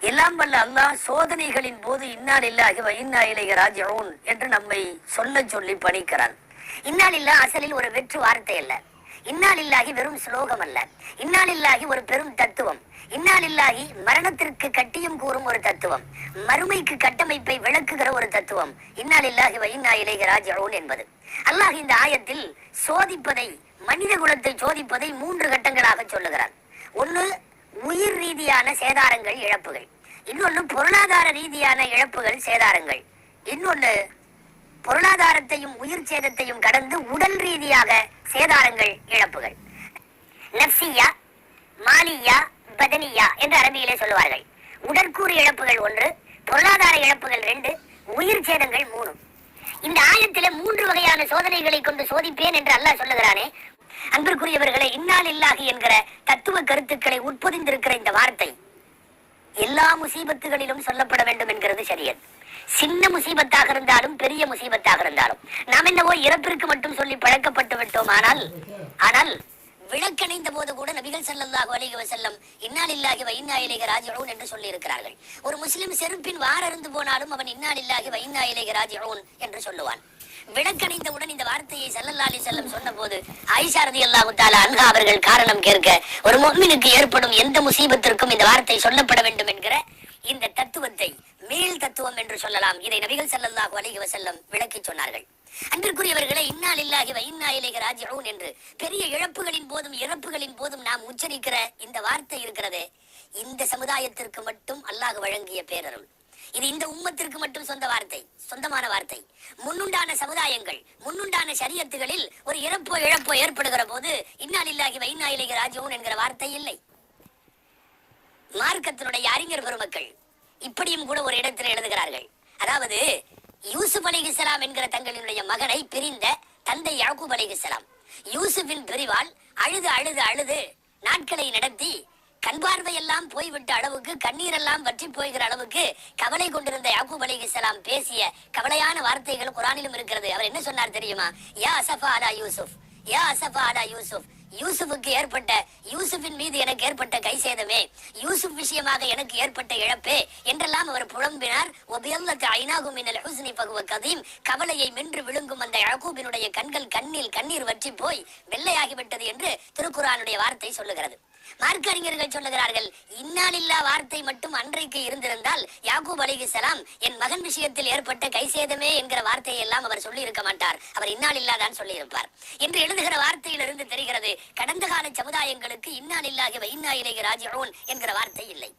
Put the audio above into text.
எல்லாம் வல்ல அல்லாஹ் சோதனைகளின் போது இன்னால் இல்லாகி இன்னா இலைய ராஜவுன் என்று நம்மை சொல்ல சொல்லி பணிக்கிறான். இன்னால் இல்லா அசலில் ஒரு வெற்று வார்த்தை அல்ல. இன்னால் இல்லாகி வெறும் ஸ்லோகம் அல்ல. இன்னால் இல்லாகி ஒரு பெரும் தத்துவம். இன்னால் இல்லாகி மரணத்திற்கு கட்டியம் கூறும் ஒரு தத்துவம். மறுமைக்கு கட்டமைப்பை விளக்குகிற ஒரு தத்துவம். இன்னால் இல்லாகி வைன்னா இலைய ராஜவுன் என்பது. அல்லாஹ் இந்த ஆயத்தில் சோதிப்பதை மனித குலத்தை சோதிப்பதை மூன்று கட்டங்களாக சொல்லுகிறார் ஒன்று ரீதியான சேதாரங்கள் இழப்புகள். இன்னொன்று பொருளாதார ரீதியான இழப்புகள் சேதாரங்கள். இன்னொன்று பொருளாதாரத்தையும் உயிர் சேதத்தையும் கடந்து உடல் ரீதியாக சேதாரங்கள் இழப்புகள். நப்சியா மாலியா பதனியா என்று அரபியிலே சொல்லுவார்கள். உடற்கூறு இழப்புகள் ஒன்று பொருளாதார இழப்புகள் ரெண்டு உயிர் சேதங்கள் மூணு. இந்த ஆயத்திலே மூன்று வகையான சோதனைகளை கொண்டு சோதிப்பேன் என்று அல்லாஹ் சொல்லுகிறானே அன்பிற்குரியவர்களே இன்னால் இல்லாகி என்கிற தத்துவ கருத்துக்களை உட்பொதிந்திருக்கிற இந்த வார்த்தை எல்லா முசீபத்துகளிலும் சொல்லப்பட வேண்டும் என்கிறது சரியத் சின்ன முசீபத்தாக இருந்தாலும் பெரிய முசீபத்தாக இருந்தாலும். நாம் என்னவோ இறப்பிற்கு மட்டும் சொல்லி பழக்கப்பட்டு விட்டோம். ஆனால் ஆனால் விளக்கணைந்த போது கூட நபிகள் ஸல்லல்லாஹு அலைஹி செல்லம் இன்னால் இல்லாகி இன்னா இலைஹி ராஜிஊன் என்று சொல்லி இருக்கிறார்கள் ஒரு முஸ்லிம் செருப்பின் வாரருந்து போனாலும் அவன் இன்னால் இல்லாகி இன்னா இலைஹி ராஜிஊன் என்று சொல்லுவான். விளக்கணிந்தவுடன் இந்த வார்த்தையை ஸல்லல்லாஹு செல்லம் சொன்ன போது ஆயிஷா ரலியல்லாஹு தஆலா அன்ஹா அவர்கள் காரணம் கேட்க ஒரு மொம்மினுக்கு ஏற்படும் எந்த முசீபத்திற்கும் இந்த வார்த்தை சொல்லப்பட வேண்டும் என்கிற இந்த தத்துவத்தை மேல் தத்துவம் என்று சொல்லலாம். இதை நபிகள் செல்லல்லாஹு அலிஹி வசல்லம் விளக்கி சொன்னார்கள். அன்பிற்குரியவர்களை இன்னால் இல்லாகி இன்னா இலைஹி ராஜிஊன் என்று பெரிய இழப்புகளின் போதும் இறப்புகளின் போதும் நாம் உச்சரிக்கிற இந்த வார்த்தை இருக்கிறதே இந்த சமுதாயத்திற்கு மட்டும் அல்லாஹ் வழங்கிய பேரருள். இது இந்த உம்மத்திற்கு மட்டும் சொந்த வார்த்தை சொந்தமான வார்த்தை. முன்னுண்டான சமுதாயங்கள் முன்னுண்டான சரியத்துகளில் ஒரு இறப்போ இழப்போ ஏற்படுகிற போது இன்னாலில்லாகி வைனா வ இன்னா என்கிற வார்த்தை இல்லை. மார்க்கத்தினுடைய அறிஞர் பெருமக்கள் இப்படியும் கூட ஒரு இடத்தில் எழுதுகிறார்கள். அதாவது யூசுப் அலி இஸ்லாம் என்கிற தங்களினுடைய மகனை பிரிந்த தந்தை யாக்கூப் அலி இஸ்லாம் யூசுஃபின் பிரிவால் அழுது அழுது அழுது நாட்களை நடத்தி கண் பார்வையெல்லாம் போய்விட்ட அளவுக்கு கண்ணீரெல்லாம் வற்றி போய்கிற அளவுக்கு கவலை கொண்டிருந்த யாக்கூப் அலைஹிஸ்ஸலாம் பேசிய கவலையான வார்த்தைகள் குரானிலும் இருக்கிறது. அவர் என்ன சொன்னார் தெரியுமா? யா அசஃபா அலா யூசுப் யா அசஃபா அலா யூசுப் யூசுஃபுக்கு ஏற்பட்ட யூசுஃபின் மீது எனக்கு ஏற்பட்ட கை சேதமே. யூசுப் விஷயமாக எனக்கு ஏற்பட்ட இழப்பே. என்றெல்லாம் அவர் புலம்பினார். ஒபியல்லக்கு ஐநாகும் மின்னல் ஹுஸ்னி பகுவ கதீம். கவலையை மென்று விழுங்கும் அந்த யாக்கூபினுடைய கண்கள் கண்ணில் கண்ணீர் வற்றி போய் வெள்ளையாகிவிட்டது என்று திருக்குறானுடைய வார்த்தை சொல்லுகிறது. மார்க்க அறிஞர்கள் சொல்லுகிறார்கள் இன்னாலில்லா வார்த்தை மட்டும் அன்றைக்கு இருந்திருந்தால் யாக்கூப் அலைஹிஸ்ஸலாம் என் மகன் விஷயத்தில் ஏற்பட்ட கை சேதமே என்கிற வார்த்தையை எல்லாம் அவர் சொல்லி இருக்க மாட்டார். அவர் இன்னாலில்லா தான் சொல்லியிருப்பார். என்று எழுதுகிற வார்த்தையிலிருந்து தெரிகிறது கடந்த கால சமுதாயங்களுக்கு இன்னாலில்லாகி வைன்னா இலகி ராஜிஊன் என்கிற வார்த்தை இல்லை.